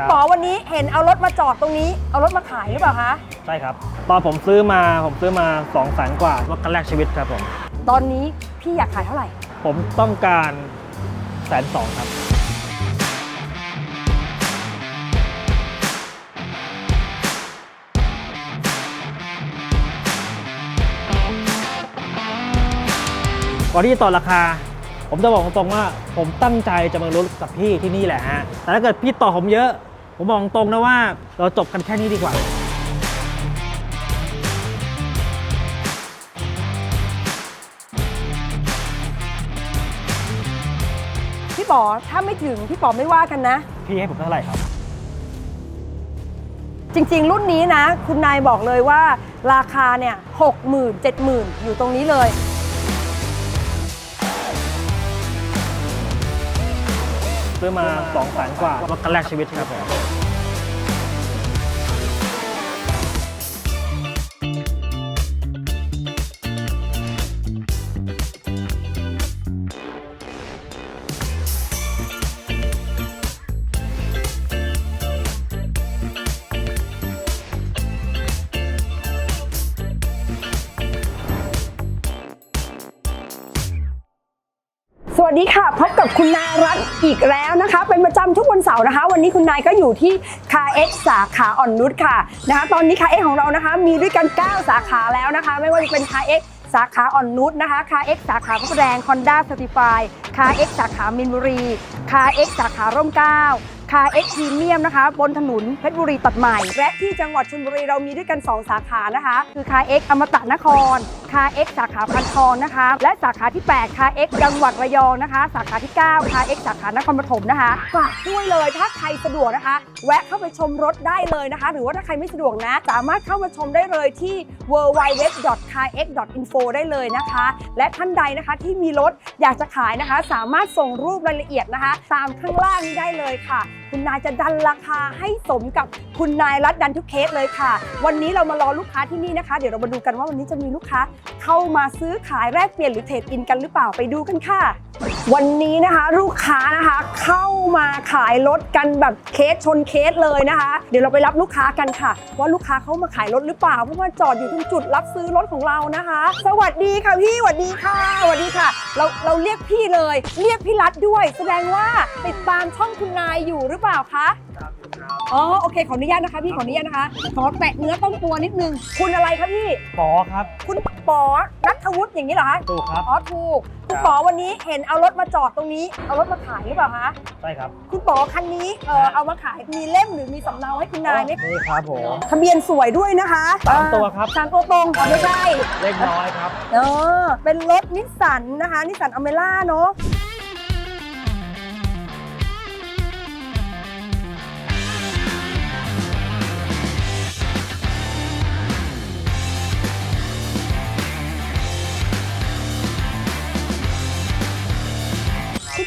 คุณป๋อวันนี้เห็นเอารถมาจอดตรงนี้เอารถมาขายหรือเปล่าคะ ใช่ครับ ตอนผมซื้อมาผมซื้อมา2องแสนกว่ารถคันแรกชีวิตครับผม ตอนนี้พี่อยากขายเท่าไหร่ ผมต้องการแสนสองครับ ก่อนที่จะต่อราคา ผมจะบอกตรงๆว่า ผมตั้งใจจะมาลุ้นกับพี่ที่นี่แหละฮะ แต่ถ้าเกิดพี่ต่อผมเยอะ ผมบอกตรงนะว่าเราจบกันแค่นี้ดีกว่าพี่ป๋อถ้าไม่ถึงพี่ป๋อไม่ว่ากันนะ พี่ให้ผมเท่าไหร่ครับ จริง ๆ รุ่นนี้นะ คุณนายบอกเลยว่าราคาเนี่ยหกหมื่นเจ็ดหมื่นอยู่ตรงนี้เลย ซื้อมา2องแสนกว่ารถคันแรกชีวิตครับผมสวัสดีค่ะ พบกับคุณนารัต อีกแล้วนะคะ เป็นประจำทุกวันเสาร์นะคะ วันนี้คุณนายก็อยู่ที่คาเอ็กสาขาอ่อนนุชค่ะนะคะ ตอนนี้คาเอ็กของเรานะคะ มีด้วยกัน 9 สาขาแล้วนะคะ ไม่ว่าจะเป็นคาเอ็กสาขาอ่อนนุชนะคะคาเอ็กสาขาพระประแดงคอนด้าสติฟายคาเอ็กสาขามินบุรีคาเอ็กสาขาร่มเกล้าคาเอ็กพรีเมียมนะคะ บนถนนเพชรบุรีตัดใหม่ และที่จังหวัดชลบุรีเรามีด้วยกัน 2 สาขานะคะ คือคาเอ็กอมตะนคร คาเอ็กสาขาพันทองนะคะ และสาขาที่ 8คาเอ็กจังหวัดระยองนะคะ สาขาที่ 9คาเอ็กสาขานครปฐมนะคะ ฝากด้วยเลยถ้าใครสะดวกนะคะ แวะเข้าไปชมรถได้เลยนะคะ หรือว่าถ้าใครไม่สะดวกนะ สามารถเข้ามาชมได้เลยที่ www.carx.info ได้เลยนะคะ และท่านใดนะคะที่มีรถอยากจะขายนะคะ สามารถส่งรูปรายละเอียดนะคะ ตามข้างล่างนี้ได้เลยค่ะ คุณนายจะดันราคาให้สมกับคุณนายรัดดันทุกเคสเลยค่ะ วันนี้เรามารอลูกค้าที่นี่นะคะ เดี๋ยวเรามาดูกันว่าวันนี้จะมีลูกค้าเข้ามาซื้อขายแลกเปลี่ยนหรือเทรดอินกันหรือเปล่าไปดูกันค่ะ วันนี้นะคะลูกค้านะคะเข้ามาขายรถกันแบบเคสชนเคสเลยนะคะ เดี๋ยวเราไปรับลูกค้ากันค่ะ ว่าลูกค้าเข้ามาขายรถหรือเปล่าเพราะว่าจอดอยู่ตรงจุดรับซื้อรถของเรานะคะ สวัสดีค่ะพี่สวัสดีค่ะสวัสดีค่ะ เราเราเรียกพี่เลย เรียกพี่รัฐด้วย แสดงว่าติดตามช่องคุณนายอยู่หรือเปล่าคะ อ๋อโอเคขออนุญาตนะคะพี่ขออนุญาตนะคะขอแตะเนื้อต้องตัวนิดนึง คุณอะไรคะพี่ ปอครับ คุณปอนัทวุฒิอย่างนี้เหรอคะถูกครับ อ๋อถูก คุณปอวันนี้เห็นเอารถมาจอดตรงนี้ เอารถมาขายหรือเปล่าคะใช่ครับคุณปอคันนี้เออเอามาขายมีเล่มหรือมีสำเนาให้คุณนายไหมนี่ครับผมทะเบียนสวยด้วยนะคะสามตัวครับสามตัวตรงอ๋อไม่ใช่เล็กน้อยครับเออเป็นรถนิสสันนะคะนิสสันอเมร่าเนาะ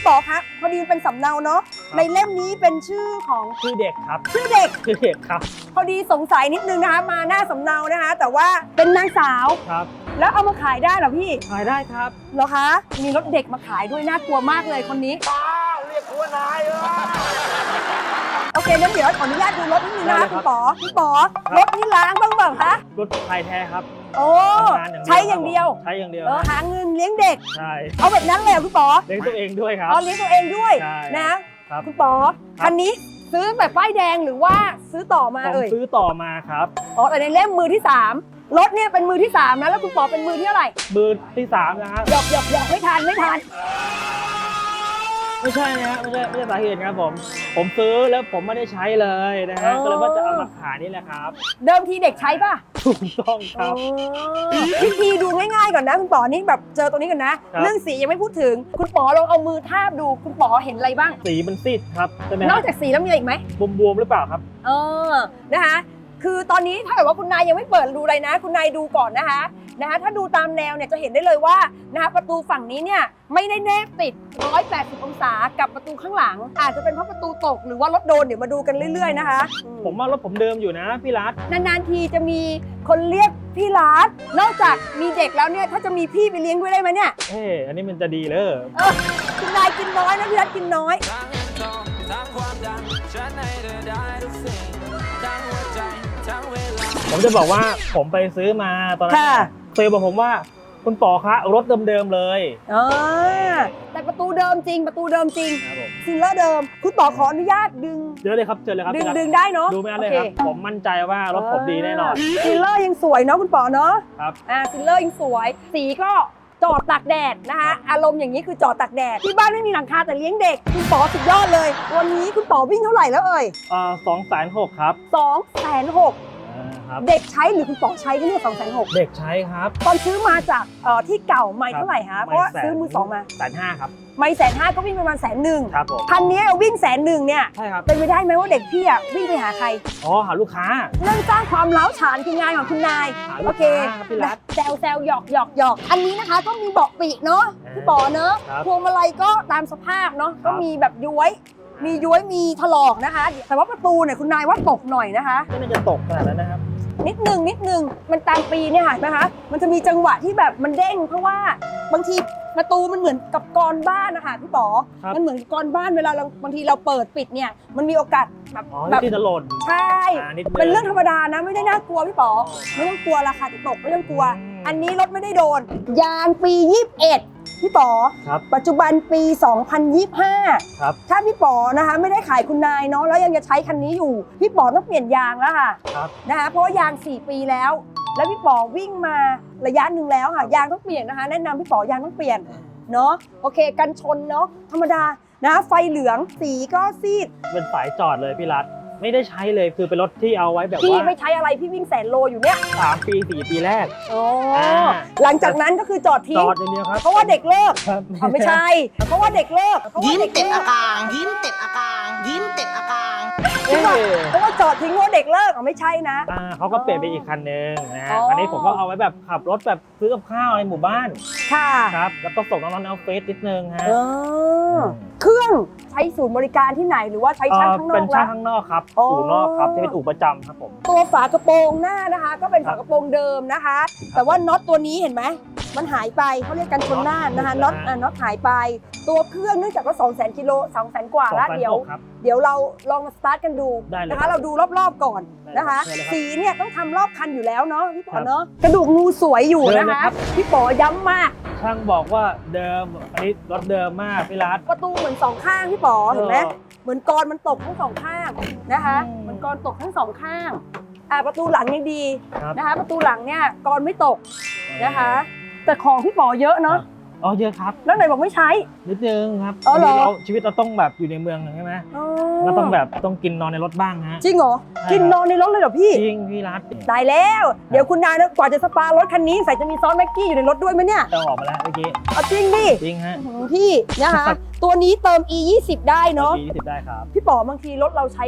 ปอคะพอดีมันเป็นสำเนาเนาะในเล่มนี้เป็นชื่อของชื่อเด็กครับ ชื่อเด็กชื่อเด็กครับ พอดีสงสัยนิดนึงนะคะมาหน้าสำเนานะคะ แต่ว่าเป็นนางสาวครับแล้วเอามาขายได้เหรอพี่ขายได้ครับเหรอคะมีรถเด็กมาขายด้วยน่ากลัวมากเลยคนนี้เรียกว่านายเออโอเคงั้นเดี๋ยวขออนุญาตดูรถนิดนึงนะได้คะเลยครับคุณป๋อคุณป๋อรถนี่ล้างบ้างเปล่าคะรถไทยแท้ครับ โอ้ทำงานอย่างเดียวใช้อย่างเดียวใช้อย่างเดียวเออหาเงินเลี้ยงเด็ก ใช่เอาแบบนั้นเลยเหรอคุณป๋อเลี้ยงตัวเองด้วยครับ เอาเลี้ยงตัวเองด้วยใช่ นะครับคุณป๋อครับคันนี้ซื้อแบบป้ายแดงหรือว่าซื้อต่อมาผมเอ่ยซื้อต่อมาครับอ๋อแต่ในเล่มมือที่สามรถเนี่ยเป็นมือที่สามนะแล้วคุณป๋อเป็นมือที่เท่าไหร่ มือที่สามนะฮะ หยอกหยอกหยอกไม่ทันไม่ทัน ไม่ใช่นะฮะไม่ใช่ไม่ใช่สาเหตุนะครับผม ผมซื้อแล้วผมไม่ได้ใช้เลยนะฮะอ๋อก็เลยว่าจะเอามาขายนี่แหละครับ เดิมทีเด็กใช้ป่ะถูกต้องครับพี่พีดูง่ายๆก่อนนะ คุณป๋อนี่แบบเจอตรงนี้ก่อนนะ ครับ เรื่องสียังไม่พูดถึง คุณป๋อลองเอามือทาบดู คุณป๋อเห็นอะไรบ้าง สีมันซีดครับใช่ไหมนอฮะกจากสีแล้วมีอะไรอีกไหม บวมๆหรือเปล่าครับ เออ นะคะ คือตอนนี้ถ้าเกิดว่าคุณนายยังไม่เปิดดูอะไรนะ คุณนายดูก่อนนะคะ นะคะถ้าดูตามแนวเนี่ยจะเห็นได้เลยว่านะคะประตูฝั่งนี้เนี่ยไม่ได้แนบติด 180 องศากับประตูข้างหลัง อาจจะเป็นเพราะประตูตกหรือว่ารถโดนเดี๋ยวมาดูกันเรื่อยๆนะคะอืผมว่ารถผมเดิมอยู่นะพี่รัฐนานๆทีจะมีคนเรียกพี่รัฐนอกจากมีเด็กแล้วเนี่ยถ้าจะมีพี่ไปเลี้ยงด้วยได้ไหมเนี่ยเอ๊ะอันนี้มันจะดีเลยเออคุณนายกินน้อยนะพี่รัฐกินน้อยทั้งความดังฉันให้เธอได้ทุกสิ่งทั้งหัวใจทั้งเวลาผมจะบอกว่าผมไปซื้อมาตอนนั้นค่ะ เซลลบอกผมว่าคุณป๋อคะรถเดิมๆเลยอ่าแต่ประตูเดิมจริง ประตูเดิมจริงครับผมซิลเลอร์เดิม คุณต่อขออนุญาตดึง เจอเลยครับเจอเลยครับดึงพี่รัฐดึงได้เนาะดูไม่อันเลยโอครับ ผมมั่นใจว่ารถผมดีแน่นอนซิลเลอร์ยังสวยเนาะคุณป๋อเนาะครับอ่าซิลเลอร์ยังสวย สีก็จอดตากแดดนะคะ อารมณ์อย่างนี้คือจอดตากแดด ที่บ้านไม่มีหลังคาแต่เลี้ยงเด็ก คุณป๋อสุดยอดเลย วันนี้คุณป๋อวิ่งเท่าไหร่แล้วเอ่ยเอ่อสองแสนหกครับสองแสนหกอ่า ครับ เด็กใช้หรือคุณป๋อใช้ก็เนี่ยสองแสนหกเด็กใช้ครับ ตอนซื้อมาจากเอ่อที่เก่าไม่เท่าไหร่ฮะครับเพราะว่าไม่แสนซื้อมือสองมา แสนห้าครับ ไม่แสนห้าก็วิ่งประมาณแสนหนึ่งครับผม คันนี้วิ่งแสนหนึ่งเนี่ย ใช่ครับ เป็นไปได้ไหมว่าเด็กพี่อะวิ่งไปหาใคร อ๋อ หาลูกค้า เรื่องสร้างความเล้าวฉานคืองานของคุณนาย หาลูกโอเคค้าครับพี่รัฐ แซวแซวหยอกหยอกหยอกอันนี้นะคะก็มีเบาะปีกเนาะอ่าพี่ปอเนาะครับพวงมาลัยก็ตามสภาพเนาะ ครัก็บมีแบบย้วย มีย้วยมีถลอกนะคะ แต่ว่าประตูเนี่ยคุณนายว่าตกหน่อยนะคะ ไม่น่าจะตกขนาดนั้นนะครับ นิดนึงนิดนึงมันตามปีเนี่ยค่ะเห็นะคะ มันจะมีจังหวะที่แบบมันเด้ง เพราะว่าบางทีประตูมันเหมือนกับกรอนบ้านนะคะพี่ปอครับ มันเหมือนกรอนบ้านเวลาเราบางทีเราเปิดปิดเนี่ย มันมีโอกาสแบบอ๋อแบบที่จะหล่นใช่ อ่านิดนึง เป็นเรื่องธรรมดานะไม่ได้น่ากลัวพี่ป๋อไม่ต้องกลัวราคาจะตกไม่ต้องกลัว อืม อันนี้รถไม่ได้โดน ยางปี 21 พี่ป๋อครับ ปัจจุบันปี 2025 ครับ ถ้าพี่ป๋อนะคะไม่ได้ขายคุณนายเนาะแล้วยังจะใช้คันนี้อยู่ พี่ป๋อต้องเปลี่ยนยางแล้วค่ะครับนะคะเพราะว่ายาง 4 ปีแล้ว แล้วพี่ป๋อวิ่งมาระยะหนึ่งแล้วค่ะยางต้องเปลี่ยนนะคะแนะนำพี่ป๋อยางต้องเปลี่ยนเนาะโอเค กันชนเนาะธรรมดานะไฟเหลืองสีก็ซีดเป็นสายจอดเลยพี่รัฐ ไม่ได้ใช้เลยคือเป็นรถที่เอาไว้แบบพี่ว่าไม่ใช้อะไรพี่วิ่งแสนโลอยู่เนี่ยสามปีสี่ปีแรก โอ้อ่า หลังจากนั้นก็คือจอดจทิ้ง อดอย่างเดียวครับเพราะว่าเด็กเลิกครับ อ๋อไม่ใช่ เพราะว่าเด็กเลิกเพราะว่ายิ้มเด็กเต็มเลิอากการยิ้มเต็มอาการยิ้มเต็มอาการเอ๊ะเพราะว่าจอดทิ้งเพราะว่าเด็กเลิกอ๋อไม่ใช่นะ อ่าเขาก็เปลี่ยนไปอีกคันหนึ่งนะอ๋ฮะออัอันนี้ผมก็เอาไว้แบบขับรถแบบซื้อกับข้าวในหมู่บ้านค่ะครับแล้วก็ส่งน้องๆในออฟฟิศนิดนึงฮะเออ เครื่องใช้ศูนย์บริการที่ไหนหรือว่าใช้ช่างข้างนอเป็นกช่าละ งข้างนอกครับอ๋ออูอู่นอกครับจะเป็นอู่ประจำครับผม ตัวฝากระโปรงหน้านะคะ ก็เป็นฝากระโปรงเดิมนะคะ แต่ว่าน็อตตัวนี้เห็นไหมมันหายไปเขาเรียกกันชนหน้านะคะน็อตอะน็อตหายไป ตัวเครื่องเนื่องจากว่า2 0 0 0 0กิโล2 0 0 0 0กว่าสองแล้วพันเดี๋ยว หกครับ เดี๋ยวเราลองมาสตาร์ทกันดูได้เลยนะครัคะ บเราดูรอบๆก่อนนะคะ ได้เลยครับสีเนี่ยต้องทำรอบคันอยู่แล้วเนาะพี่ป๋ครัอบเนาะกระดูกงูสวยอยู่เชิญนะเลยคะ ครับ พี่ป๋อย้ำมาก ช่างบอกว่าเดิมอันนี้รถเดิมมากพี่รัฐประตูเหมือนสองข้างพี่ป๋อเห็นไหมเออเหมือนกรมันตกทั้งสองข้างนะคะอืมเหมือนกรตกทั้งสองข้างอ่าประตูหลังยังดีครับ นะคะ ประตูหลังเนี่ยกรไม่ตกนะคะ แต่ของพี่ป๋อเยอะเนาะอ๋ อเยอะครับแล้วไหนบอกไม่ใช้ นิดนึงครับอ๋อเหรอวันนี้เราชีวิตเราต้องแบบอยู่ในเมืองใช่ไหมอ๋อเราต้องแบบต้องกินนอนในรถบ้างฮะ จริงเหรอ ใช่ กินครับนอนในรถเลยเหรอพี่ จริงพี่รัฐได้แล้ว เดี๋ยวคุณนายนะกว่าจะสปารถคันนี้ใส่จะมีซอสแม็กกี้อยู่ในรถด้วยไหมเนี่ยจะออกมาแล้วเมื่อกี้เอาจริงดิจริงฮะ อื้อหือพี่นะคะ ตัวนี้เติม e 2 0ได้เนาะ ปียี่สิบได้ครับ พี่ป๋อบางทีรถเราใช้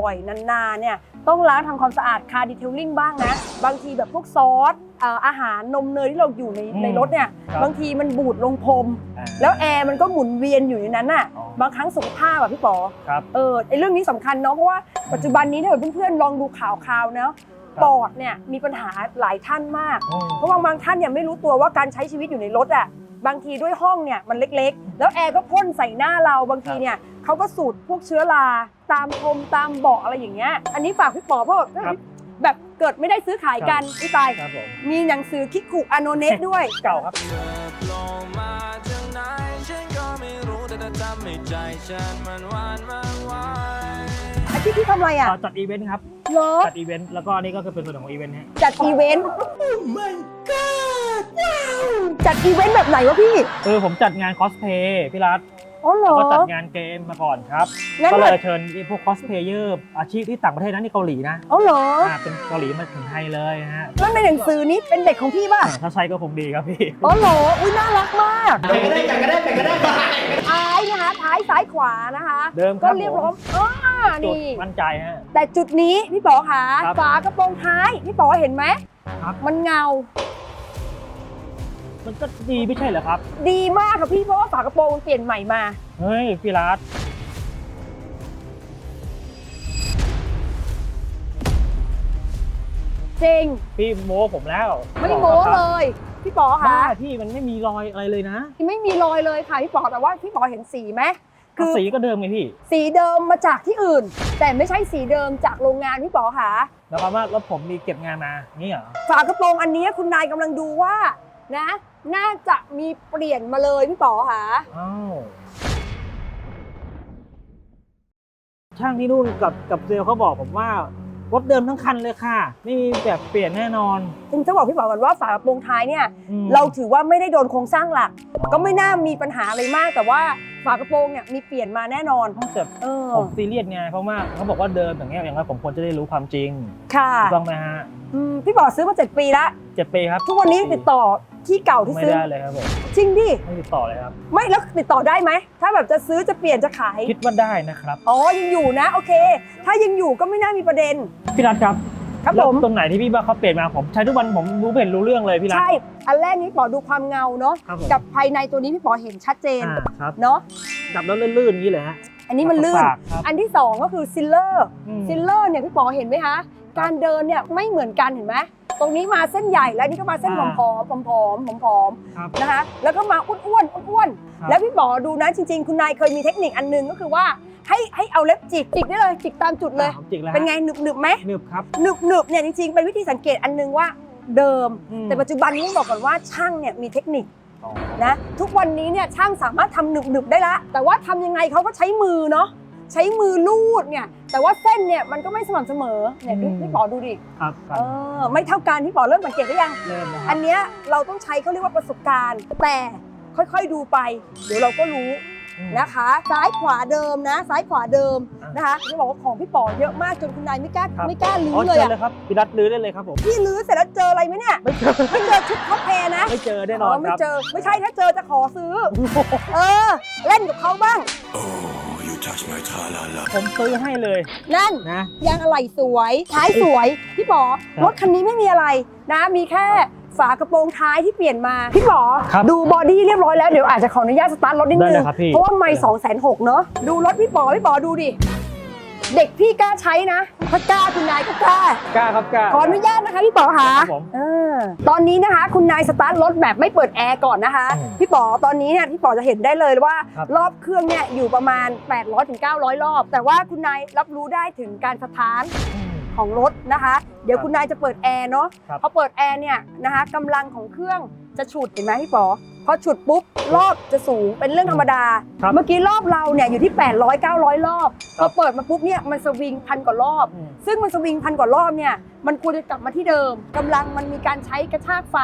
บ่อยๆ นานๆ เนี่ย ต้องล้างทำความสะอาดคาร์ดีเทลลิ่งบ้างนะ บางทีแบบพวกซอสเอ่ออาหารนมเนยที่เราอยู่ในอืมในรถเนี่ย ครับ บางทีมันบูดลงพรม อ่า แล้วแอร์มันก็หมุนเวียนอยู่ในนั้นน่ะ อ๋อ บางครั้งสุขภาพอะพี่ป๋อ ครับ เออไอเรื่องนี้สำคัญเนาะเพราะว่าปัจจุบันนี้ถ้าเกิดเพื่อนๆลองดูข่าวๆเนาะครับ ปอดเนี่ยมีปัญหาหลายท่านมากอืมเพราะว่าบางท่านเนี่ยไม่รู้ตัวว่าการใช้ชีวิตอยู่ในรถอะ บางทีด้วยห้องเนี่ยมันเล็กๆ แล้วแอร์ก็พ่นใส่หน้าเราบางทีเนี่ยเขาก็สูดพวกเชื้อราตามพรมตามเบาะอะไรอย่างเงี้ยอันนี้ฝากพี่ปอเพราะว่าครับแบบเกิดไม่ได้ซื้อขายกันพี่ตาย ครับผม มีหนังสือคิกคุอโนเนสด้วย เก่าครับเธอโผล่มาจากไหนฉันก็ไม่รู้แต่เธอทำให้ใจฉันมันหวานมันไหวอาชี พที่ทำอะไรอะอ่าจัดอีเวนต์ครับ เหรอ จัดอีเวนต์ แล้วก็อันนี้ก็คือเป็นส่วนของอีเวนต์ฮะ จัดอีเวนต์จัดอีเวนต์แบบไหนวะพี่ เออผมจัดงานคอสเพย์พี่รัฐอ๋อเหรแล้วอ ก็จัดงานเกมมาก่อนครับ งั้นก็แบเลบยเชิญพวกคอสเพย์เยอร์อาชีพที่ต่างประเทศนะนี่เกาหลีนะอ๋อเหรออ่าเป็นเกาหลีมาถึงไทยเลยฮะแล้วในหนังสือนี้เป็นเด็กของพี่ป่ะอ่าถ้าใช่ก็คงดีครับพี่ อ๋อเหรอ อุ้ยน่ารักมาก แบ่งก็ได้แบ่งก็ได้แบ่งก็ได้ ท้ายนะคะท้ายซ้ายขวานะคะเดิมคก็รับเรียบผร้อมยอ่าจุดนี่ มั่นใจฮะ แต่จุดนี้พี่ป๋อคะครับฝากระโปรงท้ายพี่ป๋อเห็นไหมครับ มันเงา มันก็ดีไม่ใช่เหรอครับ ดีมากค่ะพี่เพราะว่าฝากระโปรงมันเปลี่ยนใหม่มา เฮ้ยพี่รัฐจริง พี่โม้ผมแล้วไม่บอกโม้ครับเลย พี่ป๋อคะบ้าพี่มันไม่มีรอยอะไรเลยนะไม่มีรอยเลยค่ะพี่ป๋อแต่ว่าพี่ป๋อเห็นสีไหมคือคือสีก็เดิมไงพี่ สีเดิมมาจากที่อื่น แต่ไม่ใช่สีเดิมจากโรงงานพี่ป๋อค่ะแล้วความว่ารถผมมีเก็บงานมานี่เหรอฝากระโปรงอันนี้คุณนายกำลังดูว่านะ น่าจะมีเปลี่ยนมาเลยพี่ป๋อค่ะอ้าวช่างที่นู่นกับกับเซลลเขาบอกผมว่า รถเดิมทั้งคันเลยค่ะ ไม่มีแบบเปลี่ยนแน่นอน จริงจะบอกพี่ป๋อก่อนว่าฝากระโปรงท้ายเนี่ยอืม เราถือว่าไม่ได้โดนโครงสร้างหลักอ๋อก็ไม่น่ามีปัญหาอะไรมาก แต่ว่าฝากระโปรงเนี่ยมีเปลี่ยนมาแน่นอนแต่เออผมซีเรียสไงเพราะว่าเขาบอกว่าเดิมอย่างเงี้ยอย่างไรผมควรจะได้รู้ความจริงค่ะถูกต้องไหมฮะอืมพี่ป๋อซื้อมาเจ็ดปีละเจ็ดปีครับทุกวันนี้ติดต่อ ที่เก่าที่ไม่ซื้อ ได้เลยครับผมจริงดิไม่ติดต่อเลยครับ ไม่แล้วติดต่อได้ไหมถ้าแบบจะซื้อจะเปลี่ยนจะขายคิดว่าได้นะครับ อ๋อยังอยู่นะโอเค ถ้ายังอยู่ก็ไม่น่ามีประเด็น พี่รัฐครับครับแล้วผม ตรงไหนที่พี่ว่าเขาเปลี่ยนมาผมใช้ทุกวันผมรู้เห็นรู้เรื่องเลยพี่รัฐใช่อันแรกนี้พี่ป๋อดูความเงาเนาะครับผม กับภายในตัวนี้พี่ป๋อเห็นชัดเจนอ่าครับเนาะดับแล้วลื่นๆอย่างนี้เลยฮะอันนี้มันลื่น ฝากครับอันที่สองก็คือซิลเลอร์อืมซิลเลอร์เนี่ยพี่ป๋อเห็นไหมคะการเดินเนี่ยไม่เหมือนกันเห็นไหม ตรงนี้มาเส้นใหญ่แล้วนี่ก็มาเส้นผออ่ามๆผอมๆผอมครับ ๆนะคะ แล้วก็มาอ้วนๆอ้วนครับ ๆแล้วพี่ป๋อดูนะจริง ๆ คุณนายเคยมีเทคนิคอันหนึงก็คือว่าให้ให้เอาเล็บจิกจิกได้เลยจิกตามจุดเลยอ่าผมจิกแล้วเป็นไงหนึบหนึบๆไหม หนึบครับ หนึบหนึบๆเนี่ยจริงๆเป็นวิธีสังเกตอันนึงว่าเดิม อืม แต่ปัจจุบันนี้ต้องบอกก่อนว่าช่างเนี่ยมีเทคนิคอ๋อนะทุกวันนี้เนี่ยช่างสามารถทำหนึบหนึบๆได้ละ แต่ว่าทำยังไงเขาก็ใช้มือเนาะ ใช้มือลูดเนี่ย แต่ว่าเส้นเนี่ยมันก็ไม่สม่ำเสมอเนี่ยพี่พี่ป๋อดูดิครับครัเอบอไม่เท่ากันพี่ป๋อเริ่มสังเกตได้ยัง เริ่มนะคอัรับนเนี้ยเราต้องใช้เขาเรียกว่าประสบการณ์ แต่ค่อยๆดูไป เดี๋ยวเราก็รู้อืม นะคะ ซ้ายขวาเดิมนะ ซ้ายขวาเดิมอะนะคะจะบอกว่าของพี่ป๋อเยอะมากจนคุณนายไม่กล้าครับไม่กล้าลื้อ๋ออเลยเจออะเลยครับพี่รัฐลื้อได้เลยครับผมพี่ลื้อเสร็จแล้วเจออะไรไหมเนี่ยไม่เจอไม่เจอชุดคอสเพลย์นะ ไม่เจอแน่นอนไม่ครับเจอไม่ใช่ถ้าเจอจะขอซื้อ เออ เล่นกับเขาบ้างผมซื้อให้เลย นั่นนะยางอะไหล่สวยท้ายสวยพี่ป๋อครับรถคันนี้ไม่มีอะไรนะมีแค่ ฝากระโปรงท้ายที่เปลี่ยนมาพี่ป๋อครับดูบอดี้เรียบร้อยแล้วเดี๋ยวอาจจะขออนุญาตสตาร์ทรถนิดได้นึเลงยครับพี่ เพราะว่าไม่สองแสนหกเนาะดูรถพี่ป๋อพี่ป๋อดูดิเด็กพี่กล้าใช้นะถ้ากล้าคุณนายก็กล้า กล้าครับกล้า ขออนุญาตนะคะพี่ป๋อค่ะครับผมเออตอนนี้นะคะ คุณนายสตาร์ทรถแบบไม่เปิดแอร์ก่อนนะคะ อืมพี่ป๋อตอนนี้เนี่ยพี่ป๋อจะเห็นได้เลยว่า ครับ รอบเครื่องเนี่ยอยู่ประมาณ 800ถึง900 รอบ แต่ว่าคุณนายรับรู้ได้ถึงการสถาน อืม ของรถนะคะ เดี๋ยวคุณนายจะเปิดแอร์เนาะครับพอเปิดแอร์เนี่ยนะคะกำลังของเครื่องจะฉุดเห็นไหมพี่ป๋อ พอฉุดปุ๊บรอบจะสูงเป็นเรื่องธรรมดา ครับเมื่อกี้รอบเราเนี่ยอยู่ที่ 800 900 รอบพอเปิดมาปุ๊บเนี่ยมันสวิงพันกว่ารอบ อืม ซึ่งมันสวิงพันกว่ารอบเนี่ยมันควรจะกลับมาที่เดิมกำลังมันมีการใช้กระชากไฟ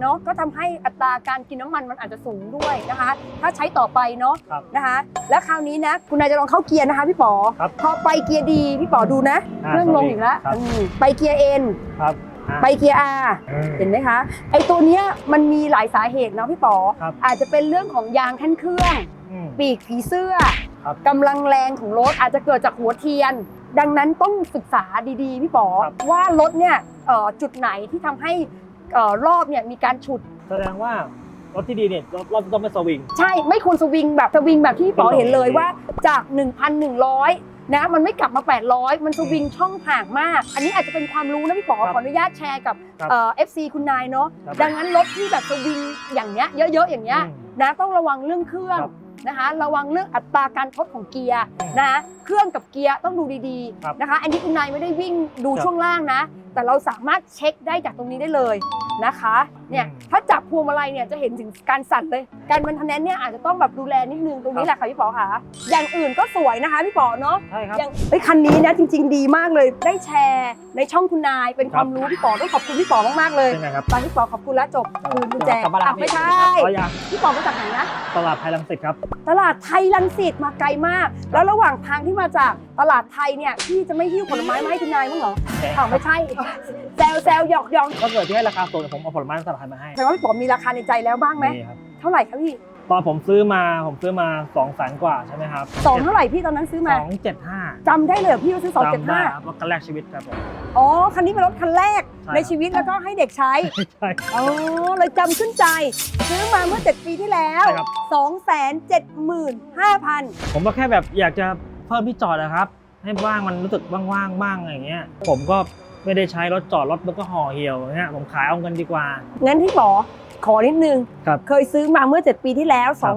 เนาะก็ทำให้อัตราการกินน้ำมันมันอาจจะสูงด้วยนะคะ ถ้าใช้ต่อไปเนาะครับนะคะแล้วคราวนี้นะคุณนายจะลองเข้าเกียร์นะคะพี่ป๋อครับพอไปเกียร์ดีพี่ป๋อดูนะอ่าเครื่องลงอีกแล้วครับ อืมไปเกียร์เอ็น ครับอะ ไปเกียร์อาอืม เห็นไหมคะ ไอตัวเนี้ยมันมีหลายสาเหตุเนาะพี่ป๋อ ครับ อาจจะเป็นเรื่องของยางแท่นเครื่อง อืม ปีกผีเสื้อครับกำลังแรงของรถอาจจะเกิดจากหัวเทียน ดังนั้นต้องศึกษาดีๆ พี่ป๋อครับ ว่ารถเนี่ยเอ่อจุดไหนที่ทำให้เอ่อรอบเนี่ยมีการฉุด แสดงว่ารถที่ดีเนี่ยรถรถต้องไม่สวิง ใช่ไม่ควรสวิงแบบสวิงแบบที่พี่ป๋อเป็นลมเห็นเลยดีว่าจาก 1,100 นะมันไม่กลับมา 800 มันสวิงช่องห่างมาก อันนี้อาจจะเป็นความรู้นะพี่ป๋อครับขออนุญาตแชร์กับครับเอ่อฟซีคุณนายเนาะครับดังนั้นรถที่แบบสวิงอย่างเนี้ยเยอะๆอย่างเงี้ยอืมนะต้องระวังเรื่องเครื่องครับนะคะระวังเรื่องอัตราการทดของเกียร์อืมนะเครื่องกับเกียร์ต้องดูดีครับๆนะคะ อันนี้คุณนายไม่ได้วิ่งดูครับช่วงล่างนะ แต่เราสามารถเช็คได้จากตรงนี้ได้เลย นะคะเนี่ยอืมถ้าจับพวงมาลัยเนี่ยจะเห็นถึงการสั่นเลย การมันทนแนนเนี่ยอาจจะต้องแบบดูแลนิดนึงตรงนี้แหละค่ะพี่ป๋อค่ะ อย่างอื่นก็สวยนะคะพี่ป๋อเนาะใช่ครับอย่างเอ้ยคันนี้นะจริง ๆ ดีมากเลยได้แชร์ในช่องคุณนายเป็นความรู้พี่ป๋อต้องขอบคุณพี่ป๋อมากๆเลยใช่ไหมครับตอนพี่ป๋อขอบคุณแล้วจบคืนกุญแจกลับมาอะไม่ใช่อ๋อยังพี่ป๋อมาจากไหนนะตลาดไทยรังสิตครับ ตลาดไทยลังสิตมาไกลมาก แล้วระหว่างทางที่มาจากตลาดไทยเนี่ยพี่จะไม่หิ้วผลไม้มาให้คุณนายมั้างเหรออ้าวไม่ใช่แซวแซวหยอกหยอกก็เกิดที่ให้ราคาสูงผมเอาผลไม้ตลาดไทยมาให้แสดงว่าพี่ป๋อมีราคาในใจแล้วบ้างไหมนี่ครับเท่าไหร่ครับพี่ตอนผมซื้อมาผมซื้อมา2องแสนกว่าใช่ไหมครับสองเท่าไหร่พี่ตอนนั้นซื้อสมาองเจ็ดห้าจำได้เลยเหรอพี่ว่าซื้อสองเจ็ดจำได้ห้าครับรถคันแรกชีวิตครับผม อ๋อคันนี้เป็นรถคันแรกใช่ในชีวิตแล้วก็ให้เด็กใช้ ใช่ อ๋อเลยจำขึ้นใจ ซื้อมาเมื่อ 7 ปีที่แล้วใช่ครับ 2 7 5 0 0 0 ผมก็แค่แบบอยากจะเพิ่มที่จอดนะครับ ให้ว่างมันรู้สึกว่างๆบ้างอะไรอย่างเงี้ย ผมก็ ไม่ได้ใช้รถจอดรถมันก็ห่อเหี่ยวอย่างเงี้ยผมขายเอาเงินดีกว่า งั้นพี่ป๋อขอนิดนึง ครับ เคยซื้อมาเมื่อ 7 ปีที่แล้วครับ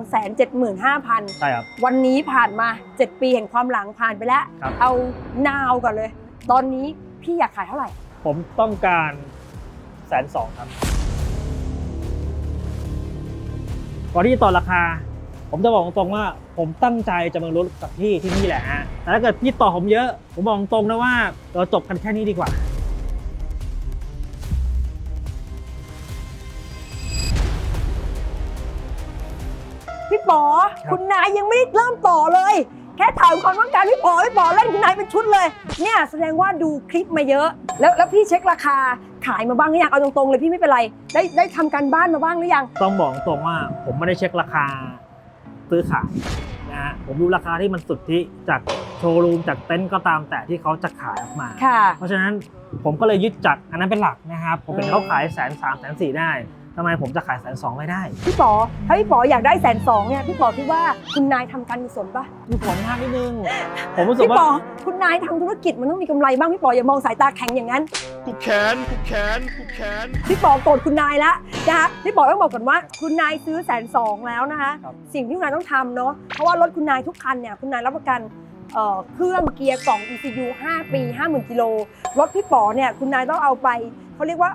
275,000 ใช่ครับวันนี้ผ่านมา 7 ปีแห่งความหลังผ่านไปแล้ว ครับ เอานาวก่อนเลย ตอนนี้พี่อยากขายเท่าไหร่ ผมต้องการแสนสองครับก่อนที่จะต่อราคา ผมจะบอกตรงๆว่าผมตั้งใจจะมาลดกับพี่ที่นี่แหละฮะแต่ถ้าเกิดพี่ต่อผมเยอะ ผมบอกตรงนะว่าเราจบกันแค่นี้ดีกว่า ป๋อครับคุณนายยังไม่ได้เริ่มต่อเลย แค่ถามความต้องการพี่ป๋อพี่ป๋อเล่นคุณนายเป็นชุดเลย เนี่ยแสดงว่าดูคลิปมาเยอะ แล้วแล้วพี่เช็คราคาขายมาบ้างหรือยังเอาตรงๆเลยพี่ไม่เป็นไร ได้ได้ทำการบ้านมาบ้างหรือยัง ต้องบอกตรงว่าผมไม่ได้เช็คราคาซื้อขายนะฮะผมดูราคาที่มันสุดที่จากโชว์รูมจากเต็นท์ก็ตามแต่ที่เขาจะขายออกมา ค่ะ เพราะฉะนั้นผมก็เลยยึดจากอันนั้นเป็นหลักนะครับ ผมเป็นอืมเขาขายแสนสามแสนสี่ได้ ทำไมผมจะขายแสนสองไม่ได้ พี่ป๋อถ้าพี่ป๋ออยากได้แสนสองเนี่ยพี่ป๋อคิดว่าคุณนายทำการกุศลปะมีผลมากนิดนึง ผมรู้สึกพี่ว่าป๋อคุณนายทำธุรกิจมันต้องมีกำไรบ้างพี่ป๋ออย่ามองสายตาแข็งอย่างนั้น กูแค้นกูแค้นกูแค้น พี่ป๋อโกรธคุณนายละนะคะพี่ป๋อต้องบอกก่อนว่า คุณนายซื้อแสนสองแล้วนะคะ ครับสิ่งที่คุณนายต้องทำเนาะเพราะว่ารถคุณนายทุกคันเนี่ยคุณนายรับประกันเอ่อเครื่องเกียร์กล่อง ECU 5 ปี 50,000กิโลรถพี่ป๋อเนี่ยคุณนายต้องเอาไปเขาเรียกว่า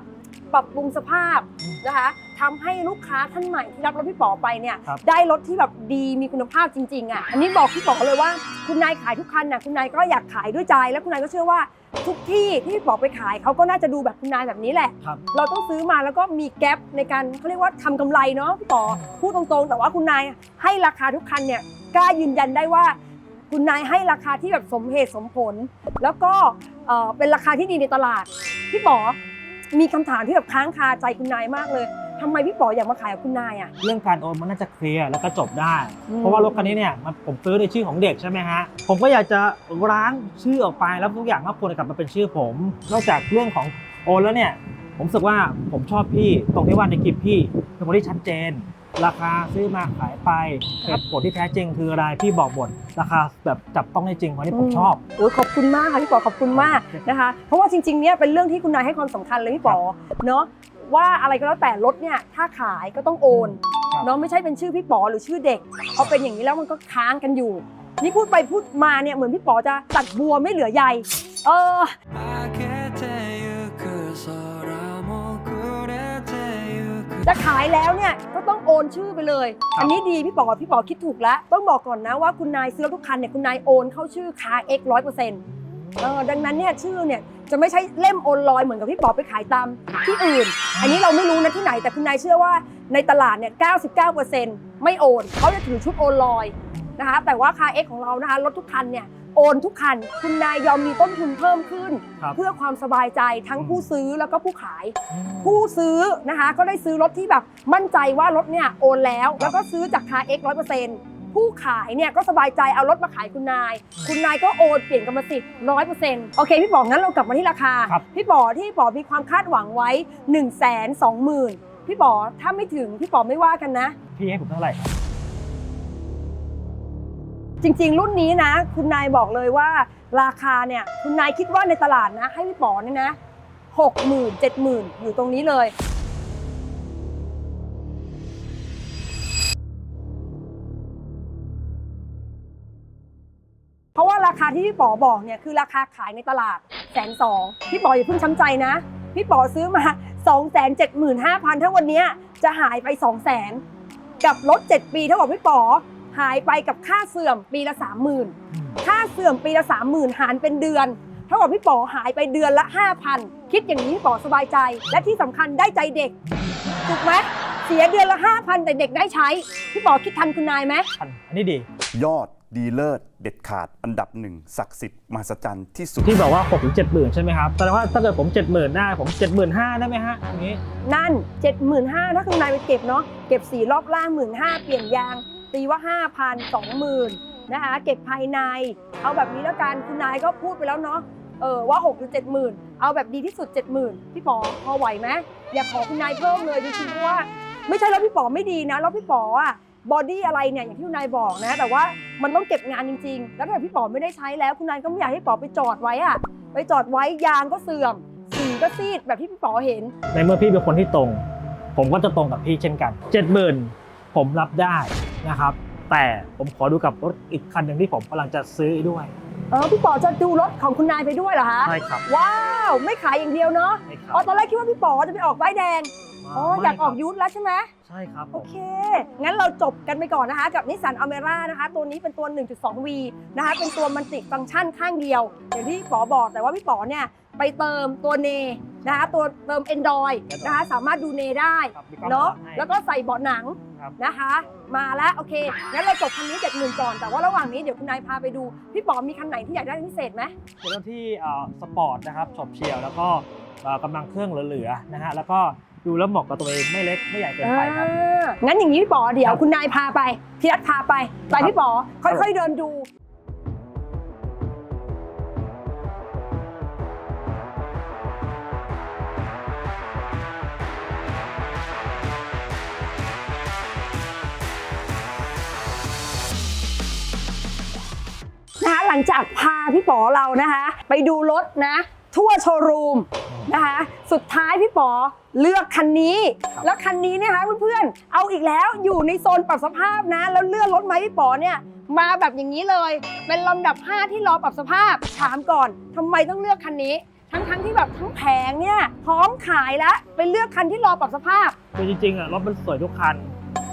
ปรับปรุงสภาพนะคะทำให้ลูกค้าท่านใหม่ที่รับรถพี่ป๋อไปเนี่ยครับ ได้รถที่แบบดีมีคุณภาพจริงๆอะอันนี้บอกพี่ป๋อเลยว่าคุณนายขายทุกคันน่ะคุณนายก็อยากขายด้วยใจ แล้วคุณนายก็เชื่อว่าทุกที่ที่พี่ป๋อไปขายเขาก็น่าจะดูแบบคุณนายแบบนี้แหละ ครับ เราต้องซื้อมาแล้วก็มีแกลบในการเขาเรียกว่าทำกำไรเนาะพี่ป๋อพูดตรงๆ แต่ว่าคุณนายให้ราคาทุกคันเนี่ยกล้ายืนยันได้ว่า คุณนายให้ราคาที่แบบสมเหตุสมผล แล้วก็เอ่อเป็นราคาที่ดีในตลาดพี่ป๋อ มีคำถามที่แบบค้างคาใจคุณนายมากเลยทำไมพี่ป๋ออยากมาขายกับคุณนายอะ เรื่องการโอนมันน่าจะเคลียร์แล้วก็จบได้ อืม เพราะว่ารถคันนี้เนี่ยมันผมซื้อในชื่อของเด็กใช่ไหมฮะ ผมก็อยากจะล้างชื่อออกไปแล้วทุกอย่างก็ควรกลับมาเป็นชื่อผม นอกจากเรื่องของโอนแล้วเนี่ย ผมรู้สึกว่าผมชอบพี่ตรงที่ว่าในคลิปพี่เป็นคนที่ชัดเจน ราคาซื้อมาขายไปเหตุผลที่แท้จริงคืออะไรพี่บอกบทราคาแบบจับต้องได้จริงวันนี้ผมชอบโอ้ขอบคุณมากค่ะพี่ป๋อขอบคุณมากนะคะ เพราะว่าจริงๆเนี่ยเป็นเรื่องที่คุณนายให้ความสำคัญเลยพี่ป๋อเนาะว่าอะไรก็แล้วแต่รถเนี่ยถ้าขายก็ต้องโอนเนาะไม่ใช่เป็นชื่อพี่ป๋อหรือชื่อเด็กพอเป็นอย่างนี้แล้วมันก็ค้างกันอยู่ นี่พูดไปพูดมาเนี่ยเหมือนพี่ป๋อจะตัดบัวไม่เหลือใยเออจะขายแล้วเนี่ยก็ โอนชื่อไปเลยครับอันนี้ดีพี่ป๋อพี่ป๋อคิดถูกแล้ว ต้องบอกก่อนนะว่าคุณนายซื้อรถทุกคันเนี่ยคุณนายโอนเข้าชื่อคาเอ็กร้อยเปอร์เซ็นต์เออดังนั้นเนี่ยชื่อเนี่ยจะไม่ใช่เล่มโอนลอยเหมือนกับพี่ป๋อไปขายตามที่อื่น อันนี้เราไม่รู้นะที่ไหนแต่คุณนายเชื่อว่าในตลาดเนี่ย 99%ไม่โอนเขาจะถือชุดโอนลอยนะคะแต่ว่าคาเอ็กของเรานะคะรถทุกคันเนี่ย โอนทุกคัน คุณนายยอมมีต้นทุนเพิ่มขึ้น ครับเพื่อความสบายใจทั้งผู้ซื้อแล้วก็ผู้ขาย ผู้ซื้อนะคะก็ได้ซื้อรถที่แบบมั่นใจว่ารถเนี่ยโอนแล้ว แล้วก็ซื้อจากคาเอ็กร้อยเปอร์เซ็นต์ผู้ขายเนี่ยก็สบายใจเอารถมาขายคุณนาย คุณนายก็โอนเปลี่ยนกรรมสิทธิ์ร้อยเปอร์เซ็นต์โอเคพี่บอกงั้นเรากลับมาที่ราคา ครับ พี่ป๋อที่พี่ป๋อมีความคาดหวังไว้1นึ่งแสนสองหมื่นพี่ป๋อถ้าไม่ถึงพี่ป๋อไม่ว่ากันนะ พี่ให้ผมเท่าไหร่ครับ จริง ๆ รุ่นนี้นะ คุณนายบอกเลยว่าราคาเนี่ยคุณนายคิดว่าในตลาดนะ ให้พี่ป๋อเนี่ยนะหกหมื่นเจ็ดหมื่นอยู่ตรงนี้เลยเพราะว่าราคาที่พี่ป๋อบอกเนี่ยคือราคาขายในตลาดแสนสองพี่ป๋ออย่าเพิ่งช้ำใจนะ พี่ป๋อซื้อมา 2 7 5 0 0 0 ถ้าวันนี้จะหายไป 2 0 0 0 0 0 กับรถ 7 ปีเท่ากับพี่ป๋อ หายไปกับค่าเสื่อมปีละ30,000ค่าเสื่อมปีละ30,000หารเป็นเดือนเท่ากับพี่ป๋อหายไปเดือนละ5,000คิดอย่างนี้พี่ป๋อสบายใจ และที่สำคัญได้ใจเด็กถูกไหมเสียเดือนละ5,000แต่เด็กได้ใช้ พี่ป๋อคิดทันคุณนายไหมพันอันนี้ดี ยอดดีเลิศเด็ดขาดอันดับหนึ่งศักดิ์สิทธิ์มหัศจรรย์ที่สุด ที่บอกว่า6ถึง7หมื่นใช่ไหมครับแสดงว่าถ้าเกิดผม7 0,000ได้ผม75,000ได้ไหมฮะอย่างนี้ นั่น75,000ถ้าคุณนายไปเก็บเนาะเก็บสีรอบล่าง1 5 0 0เปลี่ยนยาง ตีว่า 5,000 20,000นะคะเก็บภายใน เอาแบบนี้แล้วกันคุณนายก็พูดไปแล้วเนาะเออว่า6หรือ70,000 เอาแบบดีที่สุด 70,000 พี่ป๋อพอไหวไหมอย่าขอคุณนายเพิ่มเลยจริงๆเพราะว่า ไม่ใช่แล้วพี่ป๋อไม่ดีนะแล้วพี่ป๋ออะบอดี้อะไรเนี่ยอย่างที่คุณนายบอกนะ แต่ว่ามันต้องเก็บงานจริง ๆ แล้วถ้าพี่ป๋อไม่ได้ใช้แล้วคุณนายก็ไม่อยากให้ป๋อไปจอดไว้อะไปจอดไว้ยางก็เสื่อมสีก็ซีดแบบที่พี่ป๋อเห็น ในเมื่อพี่เป็นคนที่ตรงผผมก็จะตรงกับพี่เช่นกันเจ็ดหมื่น ผมรับได้นะครับ แต่ผมขอดูกับรถอีกคันหนึ่งที่ผมกำลังจะซื้อด้วย เออพี่ป๋อจะดูรถของคุณนายไปด้วยเหรอคะใช่ครับว้าวไม่ขายอย่างเดียวเนาะใช่ครัอ๋อตอนแรกคิดว่าพี่ป๋อจะไปออกใบแดงอ๋ออยากออกไม่ครับยูทแล้วใช่ไหม ใช่ครับผโอม เค งั้นเราจบกันไปก่อนนะคะ กับนิสสันอเมร่านะคะ ตัวนี้เป็นตัว 1.2V นะคะ เป็นตัวมันติฟังก์ชันข้างเดียว อย่างที่พี่ป๋อบอกแต่ว่าพี่ป๋อเนี่ย ไปเติมตัวเนนะคะ ตัวเติม Android นะคะ สามารถดูเนได้ ครับมีกล้องเนาะให้ แล้วก็ใส่เบาะหนัง ครับนะคะ มาแล้วโอเคงั้นเราจบคันนี้เจ็ดหมื่นก่อน แต่ว่าระหว่างนี้เดี๋ยวคุณนายพาไปดู พี่ป๋อมีคันไหนที่อยากได้เป็นพิเศษไหมเป็นรถที่เอ่อสปอร์ตนะครับฉบเฉี่ยวแล้วก็เอ่อกำลังเครื่องเหลือๆนะฮะแล้วก็ดูแล้วเหมาะกับตัวเองไม่เล็กไม่ใหญ่เกินไปครับอ่างั้นอย่างนี้พี่ป๋อเดี๋ยวครับคุณนายพาไปพี่รัฐพาไปไปครับพี่ป๋อค่อยๆเดินดู หลังจากพาพี่ป๋อเรานะคะ ไปดูรถนะ ทั่วโชว์รูมนะคะ สุดท้ายพี่ป๋อเลือกคันนี้ แล้วคันนี้เนยนะคะเพื่อนๆเอาอีกแล้วอยู่ในโซนปรับสภาพนะ แล้วเลื่อนรถไหมพี่ป๋อเนี่ยมาแบบอย่างนี้เลย เป็นลำดับ 5 ที่รอปรับสภาพ ถามก่อนทำไมต้องเลือกคันนี้ ทั้งๆที่แบบทั้งแผงเนี่ยพร้อมขายแล้วไปเลือกคันที่รอปรับสภาพ คือจริงๆอะรถมันสวยทุกคัน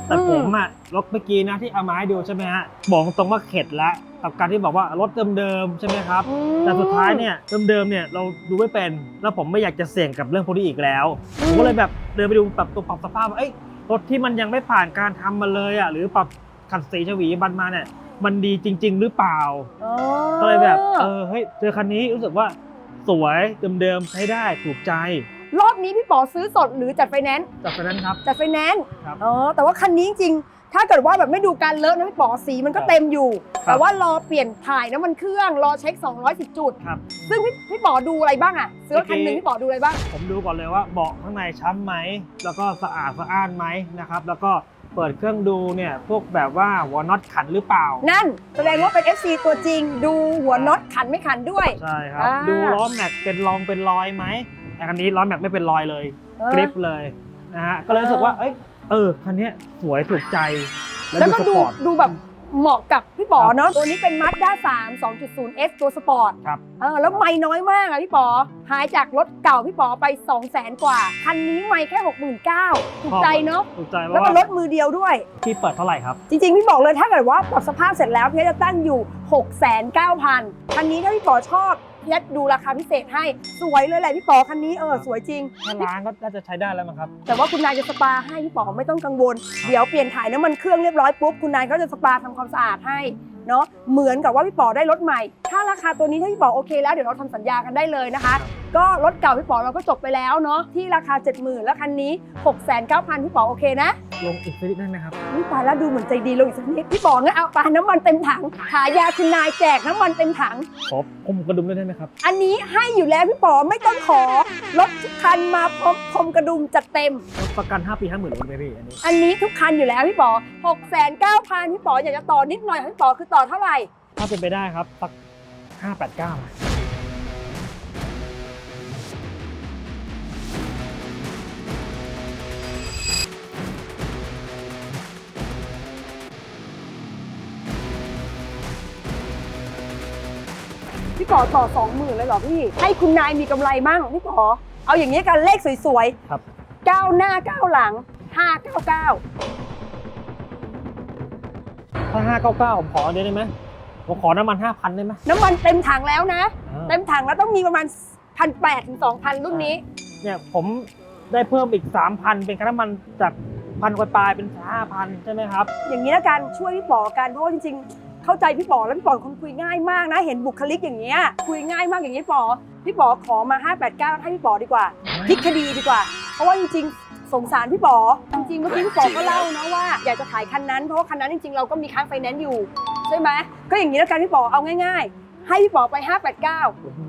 แต่อืมผมอะรถเมื่อกี้นะที่เอามาให้ดูใช่ไหมฮะบอกตรงว่าเข็ดแล้วกับการที่บอกว่ารถเดิมๆใช่ไหมครับอืมแต่สุดท้ายเนี่ยเดิมๆเนี่ยเราดูไม่เป็น แล้วผมไม่อยากจะเสี่ยงกับเรื่องพวกนี้อีกแล้วอืมผมก็เลยแบบเดินไปดูแบบตัวปรับสภาพว่าเอ้ยรถที่มันยังไม่ผ่านการทำมาเลยอะหรือปรับขัดสีฉวีบันมาเนี่ยมันดีจริง ๆ หรือเปล่าอ๋อก็เลยแบบเออเฮ้ยเจอคันนี้รู้สึกว่าสวยเดิมๆใช้ได้ถูกใจ รอบนี้พี่ป๋อซื้อสดหรือจัดไฟแนนซ์จากนั้นครับ จัดไฟแนนซ์ครับอ๋อแต่ว่าคันนี้จริงๆถ้าเกิดว่าแบบไม่ดูการเลอะนะพี่ป๋อสีมันก็เต็มอยู่ครับแต่ว่ารอเปลี่ยนถ่ายน้ำมันเครื่องรอเช็ค 210 จุด ครับ ซึ่งพี่พี่ป๋อดูอะไรบ้างอะซื้อรถคันหนึ่งเมื่อกี้พี่ป๋อดูอะไรบ้าง ผมดูก่อนเลยว่าเบาะข้างในช้ำไหม แล้วก็สะอาดสะอ้านไหมนะครับ แล้วก็เปิดเครื่องดูเนี่ยพวกแบบว่าหัวน็อตขันหรือเปล่า นั่นแสดงว่าเป็น FC ตัวจริง ดูหัวน็อตขันไม่ขันด้วย ใช่ครับ อ่า ดูล้อแม็กเป็นรองเป็นรอยไหม แต่คันนี้ล้อแม็กไม่เป็นรอยเลยเออ กริปเลยนะฮะก็เลยรู้สึกว่าเอ้ยเออคันเนี้ยสวยถูกใจแล้วก็สดูปอร์ต ดูแบบเหมาะกับพี่ป๋อครับเนาะตัวนี้เป็น Mazda 3 2.0 S ตัวสปอร์ตครับ เออแล้วไม่น้อยมากอะพี่ป๋อหายจากรถเก่าพี่ป๋อไป 2 0 0 0 0 0กว่า คันนี้ไม่แค่ 69,000ถูกใจเนาะถูกใจเพแล้วราะก็ว่ารถมือเดียวด้วย ที่เปิดเท่าไหร่ครับ จริงๆ พี่บอกเลยถ้าเกิดว่าปรับสภาพเสร็จแล้วพี่จะตั้งอยู่ 6 9 0 0 0คันนี้ถ้าพี่ป๋อชอบ พี่ดูราคาพิเศษให้สวยเลยแหละพี่ป๋อคันนี้เออสวยจริง ถ้าล้างก็น่าจะใช้ได้แล้วมั้งครับ แต่ว่าคุณนายจะสปาให้พี่ป๋อไม่ต้องกังวล เดี๋ยวเปลี่ยนถ่ายน้ำมันเครื่องเรียบร้อยปุ๊บคุณนายก็จะสปาทำความสะอาดให้ เนาะเหมือนกับว่าพี่ป๋อได้รถใหม่ ถ้าราคาตัวนี้ถ้าพี่ป๋อโอเคแล้วเดี๋ยวเราทำสัญญากันได้เลยนะคะ ก็รถเก่าพี่ป๋อเราก็จบไปแล้วเนาะที่ราคา 70,000 แล้วคันนี้ 6,900พี่ป๋อโอเคนะลงอีกสักนิดได้ไหมครับนี่ตายแล้วดูเหมือนใจดีลงอีกสักนิดพี่ป๋องั้นเอาไปน้ำมันเต็มถังขายาคุณนายแจกน้ำมันเต็มถังขอผมกระดุมด้วยได้ไหมครับ อันนี้ให้อยู่แล้วพี่ป๋อไม่ต้องขอรถทุกคันมาพร้อมพรมกระดุมจัดเต็มประกัน 5 ปี 5 0,000เลยไหมพี่อันนี้อันนี้ทุกคันอยู่แล้วพี่ป๋อ6 9 0 0 0พี่ป๋ออยากจะต่อนิดหน่อยพี่ป๋อคือต่อเท่าไหร่ ถ้าเป็นไปได้ครับสัก589 พี่ป๋อต่อสองหมื่นเลยเหรอพี่ ให้คุณนายมีกำไรมั่งพี่ป๋อเอาอย่างนี้กันเลขสวยครับ ๆก้าวหน้าก้าวหลัง 599 ถ้า599ผมขอเดียวได้ไหมผมขอน้ำมัน5,000ได้ไหมน้ำมันเต็มถังแล้วนะ อ่าเต็มถังแล้วต้องมีประมาณพันแปดถึงสองพันรุ่นนี้ เนี่ยผมได้เพิ่มอีก3,000เป็นค่าน้ำมันจากพันกว่าปลายเป็น5,000ใช่ไหมครับ อย่างนี้แล้วกันช่วยพี่ป๋อกันเพราะว่าจริงๆ เข้าใจพี่ป๋อแล้วพี่ป๋อเป็นคนคุยง่ายมากนะ เห็นบุคลิกอย่างเงี้ยคุยง่ายมากอย่างนี้พี่ป๋อพี่ป๋อขอมา 589 ให้พี่ป๋อดีกว่าพลิกคดีดีกว่า เพราะว่าจริงๆ สงสารพี่ป๋อจริงๆเมื่อกี้พี่ป๋อก็เล่านะว่าอยากจะขายคันนั้นเพราะว่าคันนั้นจริงๆเราก็มีค้างไฟแนนซ์อยู่ใช่ไหมก็อย่างนี้แล้วกันพี่ป๋อเอาง่าย ๆ ให้พี่ป๋อไป 589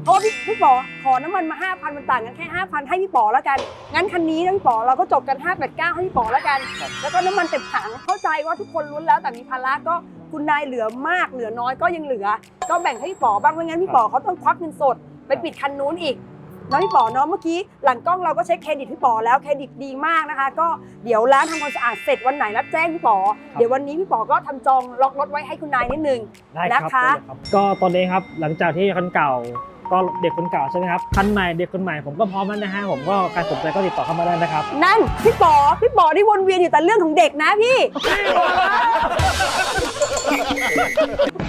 เพราะว่าพี่พี่ป๋อขอน้ำมันมา 5,000มันต่างกันแค่5,000ให้พี่ป๋อแล้วกันงั้นคันนี้นะพี่ป๋อเราก็จบกัน 589 ให้พี่ป๋อแล้วกัน แล้วก็น้ำมันเต็มถังเข้าใจว่าทุกคนลุ้นแล้วแต่มีภาระก็คุณนายเหลือมากเหลือน้อยก็ยังเหลือ ก็แบ่งให้พี่ป๋อบ้างไม่งั้นพี่ป๋อเขาต้องควักเงินสด ไปปิดคันนู้นอีก น้องพี่ป๋อเนาะเมื่อกี้หลังกล้องเราก็เช็คเครดิตพี่ป๋อแล้วเครดิตดีมากนะคะ ก็เดี๋ยวร้านทำความสะอาดเสร็จวันไหนนัดแจ้งพี่ป๋อเดี๋ยววันนี้พี่ป๋อก็ทำจองล็อกรถไว้ให้คุณนายนิดนึง ได้ครับนะคะ ได้เลยครับ ก็ตอนนี้ครับหลังจากที่คันเก่าก็เด็กคนเก่าใช่ไหมครับคันใหม่เด็กคนใหม่ผมก็พร้อมแล้วนะฮะผมก็การสนใจก็ติดต่อเข้ามาได้นะครับ นั่นพี่ป๋อพี่ป๋อที่วนเวียนอยู่แต่เรื่องของเด็กนะพี่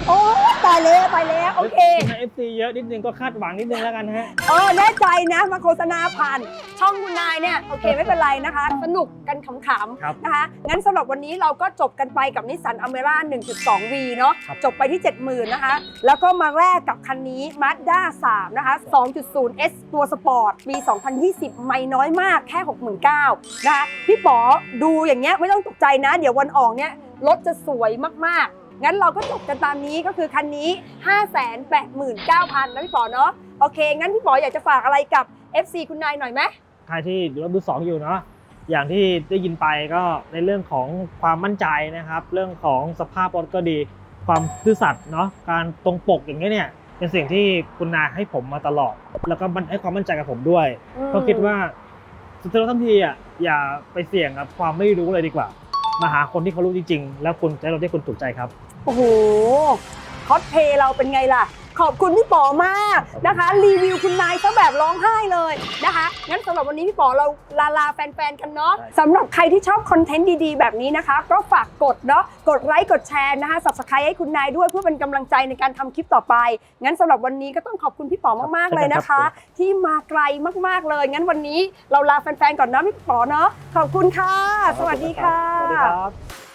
โอ้ตายแล้วตายแล้วโอเคเอฟซีเยอะนิดนึงก็คาดหวังนิดนึงแล้วกันฮะเออแน่ใจนะมาโฆษณาผ่าน ช่องคุณนายเนี่ยโอเคไม่เป็นไรนะคะ สนุกกันขำครับๆนะคะ งั้นสำหรับวันนี้เราก็จบกันไปกับนิสสันอเมร่า 1.2V เนาะครับจบไปที่ 70,000นะคะ แล้วก็มาแลกกับคันนี้ Mazda 3 นะคะ 2.0S ตัวสปอร์ตปี 2020 ไม่น้อยมากแค่ 69,000นะคะพี่ป๋อดูอย่างเงี้ยไม่ต้องตกใจนะ เดี๋ยววันออกเนี่ยรถจะสวยมากๆ งั้นเราก็จบกันตามนี้ก็คือคันนี้ 589,000นะพี่ป๋อเนาะโอเค งั้นพี่ป๋ออยากจะฝากอะไรกับ FC คุณนายหน่อยไหมใครที่ดูรถมือสองอยู่เนาะอย่างที่ได้ยินไปก็ในเรื่องของความมั่นใจนะครับ เรื่องของสภาพรถก็ดี ความซื่อสัตย์เนาะการตรงปกอย่างเงี้ยเนี่ยเป็นสิ่งที่คุณนายให้ผมมาตลอด แล้วก็มันให้ความมั่นใจกับผมด้วยอืมก็คิดว่าสุดท้ายแล้วทั้งทีอะอย่าไปเสี่ยงกับความไม่รู้เลยดีกว่า มาหาคนที่เขารู้จริงๆ แล้วคุณจะได้ราได้คนถูกใจครับ โอ้โหคอสเพลย์เราเป็นไงล่ะ ขอบคุณพี่ป๋อมากนะคะ รีวิวคุณนายซะแบบร้องไห้เลยนะคะ งั้นสำหรับวันนี้พี่ป๋อเราลาลาแฟนๆกันเนาะได้สำหรับใครที่ชอบคอนเทนต์ดีๆ แบบนี้นะคะ ก็ฝากกดเนาะกดไลค์กดแชร์นะคะ subscribe ให้คุณนายด้วยเพื่อเป็นกำลังใจในการทำคลิปต่อไป งั้นสำหรับวันนี้ก็ต้องขอบคุณพี่ป๋อมากๆเลยนะคะ ที่มาไกลมากๆเลย งั้นวันนี้เราลาแฟนๆก่อนเนาะพี่ป๋อเนาะขอบคุณค่ะ สวัสดีค่ะสวัสดีครับ